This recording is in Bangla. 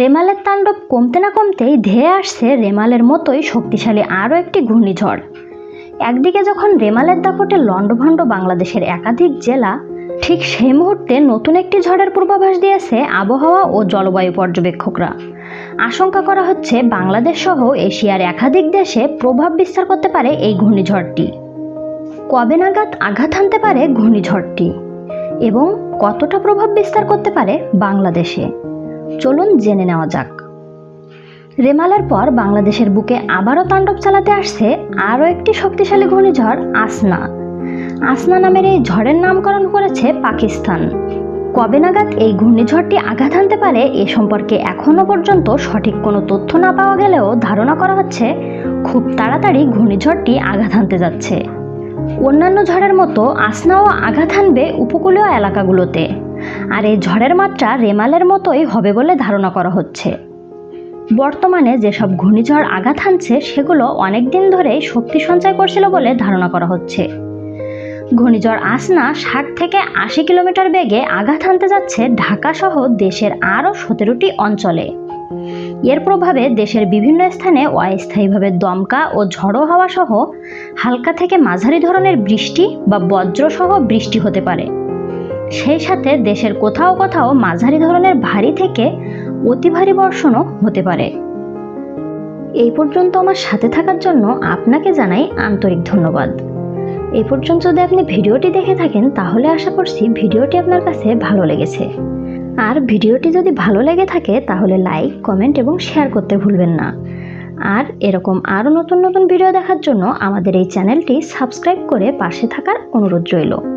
রেমালের তাণ্ডব কমতে না কমতেই ধেয়ে আসছে রেমালের মতোই শক্তিশালী আরও একটি ঘূর্ণিঝড়। একদিকে যখন রেমালের দাপটে লণ্ডভণ্ড বাংলাদেশের একাধিক জেলা, ঠিক সেই মুহূর্তে নতুন একটি ঝড়ের পূর্বাভাস দিয়েছে আবহাওয়া ও জলবায়ু পর্যবেক্ষকরা। আশঙ্কা করা হচ্ছে বাংলাদেশ সহ এশিয়ার একাধিক দেশে প্রভাব বিস্তার করতে পারে এই ঘূর্ণিঝড়টি। কবে নাগাদ আঘাত হানতে পারে ঘূর্ণিঝড়টি? এবং কতটা প্রভাব বিস্তার করতে পারে বাংলাদেশে? চলুন জেনে নেওয়া যাক। রেমালের পর বাংলাদেশের বুকে আবারও তাণ্ডব চালাতে আসছে আরও একটি শক্তিশালী ঘূর্ণিঝড় আসনা। আসনা নামের এই ঝড়ের নামকরণ করেছে পাকিস্তান। কবে নাগাদ এই ঘূর্ণিঝড়টি আঘাত হানতে পারে এ সম্পর্কে এখনও পর্যন্ত সঠিক কোনো তথ্য না পাওয়া গেলেও ধারণা করা হচ্ছে, খুব তাড়াতাড়ি ঘূর্ণিঝড়টি আঘাত হানতে যাচ্ছে। অন্যান্য ঝড়ের মতো আসনাও আঘাত হানবে উপকূলীয় এলাকাগুলোতে। আর এই ঝড়ের মাত্রা রেমালের মতোই হবে বলে ধারণা করা হচ্ছে। বর্তমানে যেসব ঘূর্ণিঝড় আঘাত হানছে, সেগুলো অনেক দিন ধরেই শক্তি সঞ্চয় করছিল বলে ধারণা করা হচ্ছে। ঘূর্ণিঝড় আসনা ষাট থেকে আশি কিলোমিটার বেগে আঘাত হানতে যাচ্ছে ঢাকা সহ দেশের আরও সতেরোটি অঞ্চলে। এর প্রভাবে দেশের বিভিন্ন স্থানে অস্থায়ীভাবে দমকা ও ঝড়ো হাওয়া সহ হালকা থেকে মাঝারি ধরনের বৃষ্টি বা বজ্রসহ বৃষ্টি হতে পারে। সেই সাথে দেশের কোথাও কোথাও মাঝারি ধরনের ভারী থেকে অতি ভারী বর্ষণও হতে পারে। এই পর্যন্ত আমার সাথে থাকার জন্য আপনাকে জানাই আন্তরিক ধন্যবাদ। এই পর্যন্ত যদি আপনি ভিডিওটি দেখে থাকেন, তাহলে আশা করছি ভিডিওটি আপনার কাছে ভালো লেগেছে। আর ভিডিওটি যদি ভালো লেগে থাকে, তাহলে লাইক, কমেন্ট এবং শেয়ার করতে ভুলবেন না। আর এরকম আরও নতুন নতুন ভিডিও দেখার জন্য আমাদের এই চ্যানেলটি সাবস্ক্রাইব করে পাশে থাকার অনুরোধ রইল।